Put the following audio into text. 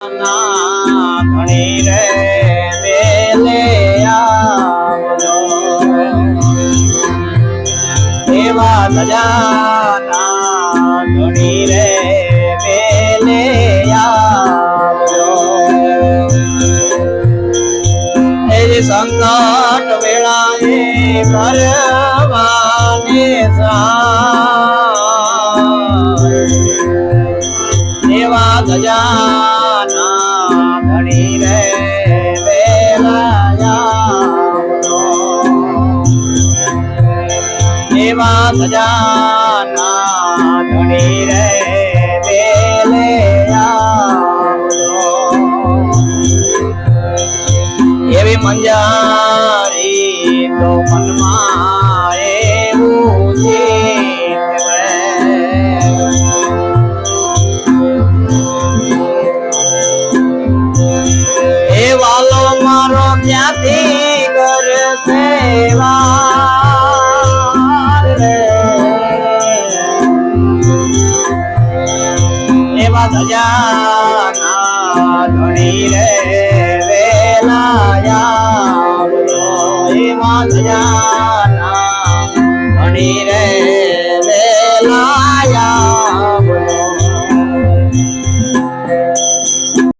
ધણી રે વેલે આવજો એવા ધજાના ધણી રે વેલે આવજો એ સંકટ વેળાએ કરવાને સહાય એવા ગજાના એવા સજાના ધણી રે આવજો. એવી મંજારી તો મનમાં એવું વાલો મારો ક્યાંથી ધજાના ધણી રે